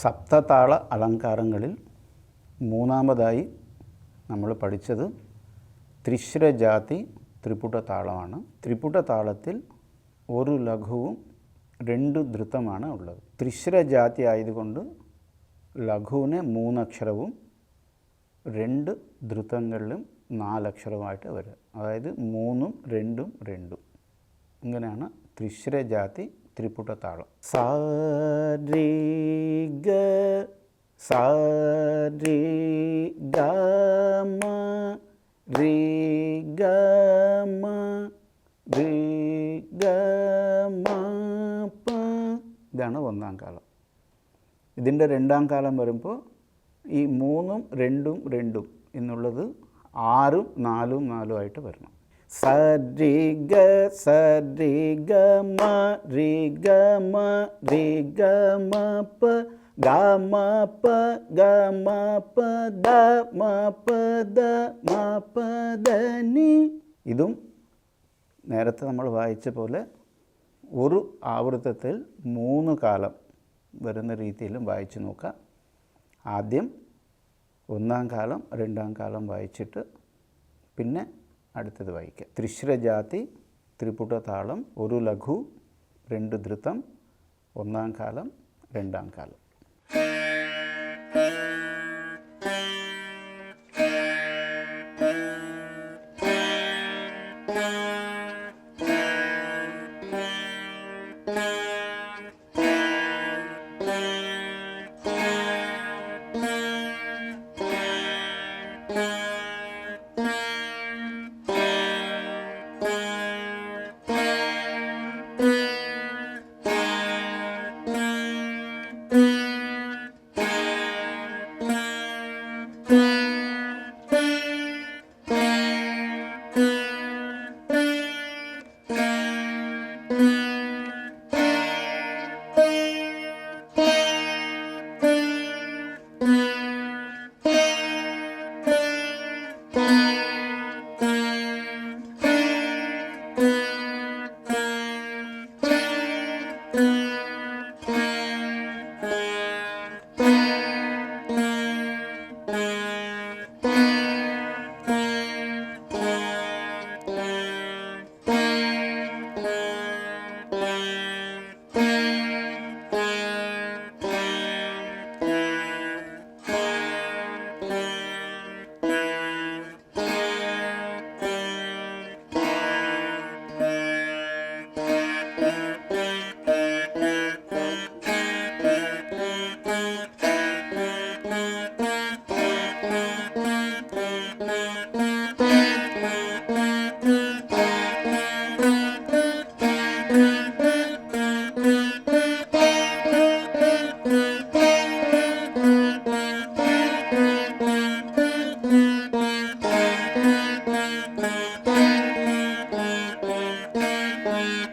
സപ്തതാള അലങ്കാരങ്ങളിൽ മൂന്നാമതായി നമ്മൾ പഠിച്ചത് ത്രിശ്രജാതി ത്രിപുട താളമാണ് ത്രിപുട താളത്തിൽ ഒരു ലഘുവും രണ്ട് ധൃതമാണ് ഉള്ളത്. ത്രിശ്രജാതി ആയതുകൊണ്ട് ലഘുവിന് മൂന്നക്ഷരവും രണ്ട് ധൃതങ്ങളിലും നാലക്ഷരമായിട്ട് വരിക. അതായത് മൂന്നും രണ്ടും രണ്ടും. ഇങ്ങനെയാണ് ത്രിശ്രജാതി ത്രിപുട താളം സാ രി ഗ രി ഗ രി ഗ മ രി ഗ മ പ. ഇതാണ് ഒന്നാം കാലം. ഇതിന്റെ രണ്ടാം കാലം വരുമ്പോൾ ഈ മൂന്നും രണ്ടും രണ്ടും എന്നുള്ളത് ആറും നാലും നാലും ആയിട്ട് വരണം. സരി ഗ സരി ഗ മ രി ഗ മ രി ഗ മ പ. ഗ മ പ ഗ മ പ ദ മ പ ദ മ പ ദ നി ഇതും നേരത്തെ നമ്മൾ വായിച്ച പോലെ ഒരു ആവൃത്തത്തിൽ മൂന്ന് കാലം വരുന്ന രീതിയിലും വായിച്ചു നോക്കാം. ആദ്യം ഒന്നാം കാലം രണ്ടാം കാലം വായിച്ചിട്ട് പിന്നെ അടുത്തത് വായിക്കാം. ത്രിശ്രജാതി ത്രിപുട താളം ഒരു ലഘു രണ്ട് ധൃതം ഒന്നാം കാലം രണ്ടാം കാലം. Mm-hmm.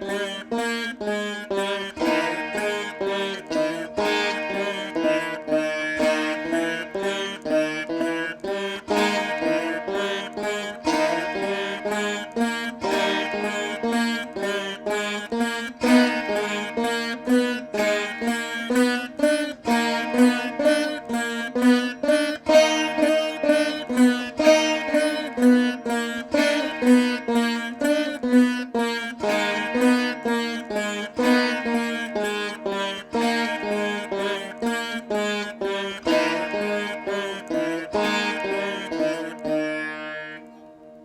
Thank you.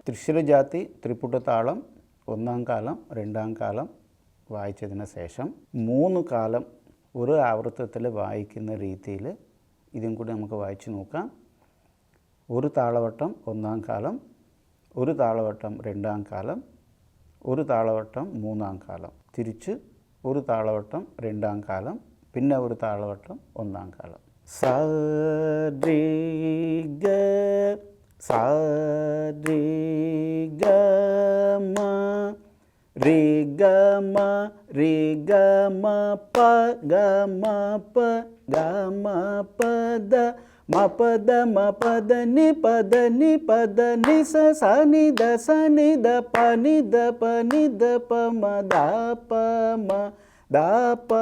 തൃശ്ശൂരജാതി ജാതി താളം ഒന്നാം കാലം രണ്ടാം കാലം വായിച്ചതിന് ശേഷം മൂന്ന് കാലം ഒരു ആവർത്തത്തിൽ വായിക്കുന്ന രീതിയിൽ ഇതും കൂടി നമുക്ക് വായിച്ചു നോക്കാം. ഒരു താളവട്ടം ഒന്നാം കാലം ഒരു താളവട്ടം രണ്ടാം കാലം ഒരു താളവട്ടം മൂന്നാം കാലം. തിരിച്ച് ഒരു താളവട്ടം രണ്ടാം കാലം പിന്നെ ഒരു താളവട്ടം ഒന്നാം കാലം. സ సారి గమ రి గమ రి గమ ప గమ ప గమ పద మ పద మ పద ని పద ని పద ని స స ని ద స ని ద ప ని ద ప ని ద ప మ ద ప మ ద ప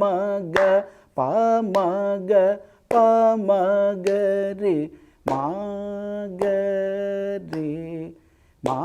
మ గ ప మ గ ప మ గ రి മാഗരേ മാ